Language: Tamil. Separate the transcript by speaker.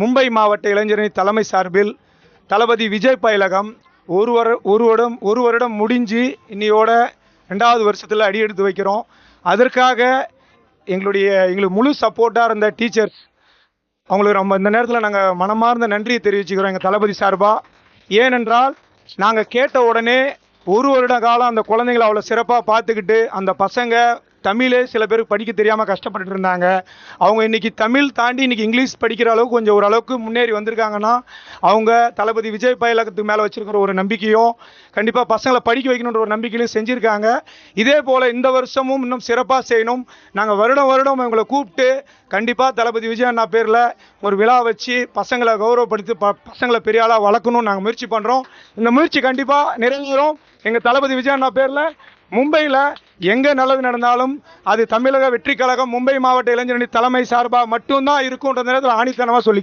Speaker 1: மும்பை மாவட்ட இளைஞரணி தலைமை சார்பில் தளபதி விஜய் பயிலகம் ஒரு வரு ஒரு வருடம் ஒரு வருடம் முடிஞ்சு இன்னையோட ரெண்டாவது வருஷத்தில் அடி எடுத்து வைக்கிறோம். அதற்காக எங்களுடைய எங்களுக்கு முழு சப்போர்ட்டாக இருந்த டீச்சர்ஸ் அவங்களுக்கு நம்ம இந்த நேரத்தில் நாங்கள் மனமார்ந்த நன்றியை தெரிவிச்சுக்கிறோம் எங்கள் தளபதி சார்பாக ஏனென்றால் நாங்கள் கேட்ட உடனே ஒரு வருட காலம் அந்த குழந்தைங்களை அவ்வளோ சிறப்பாக பார்த்துக்கிட்டு அந்த பசங்க தமிழே சில பேருக்கு படிக்க தெரியாமல் கஷ்டப்பட்டுட்டு இருந்தாங்க. அவங்க இன்னைக்கு தமிழ் தாண்டி இன்றைக்கி இங்கிலீஷ் படிக்கிற அளவுக்கு கொஞ்சம் ஓரளவுக்கு முன்னேறி வந்திருக்காங்கன்னா அவங்க தளபதி விஜய் பயிலகத்துக்கு மேலே வச்சுருக்கிற ஒரு நம்பிக்கையும் கண்டிப்பாக பசங்களை படிக்க வைக்கணுன்ற ஒரு நம்பிக்கையும் செஞ்சுருக்காங்க. இதே போல் இந்த வருஷமும் இன்னும் சிறப்பாக செய்யணும். நாங்கள் வருடம் வருடம் இவங்களை கூப்பிட்டு கண்டிப்பாக தளபதி விஜய் அண்ணா பேரில் ஒரு விழா வச்சு பசங்களை கௌரவப்படுத்தி ப பசங்களை பெரிய ஆளாக வளர்க்கணும்னு நாங்கள் முயற்சி பண்ணுறோம் இந்த முயற்சி கண்டிப்பாக நிறைவேறும். எங்கள் தளபதி விஜய் அண்ணா பேரில் மும்பையில் எங்கே நல்லது நடந்தாலும் அது தமிழக வெற்றி கழகம் மும்பை மாவட்ட இளைஞரணி தலைமை சார்பாக மட்டும்தான் இருக்குன்ற நேரத்தில் ஆணித்தனமாக சொல்லி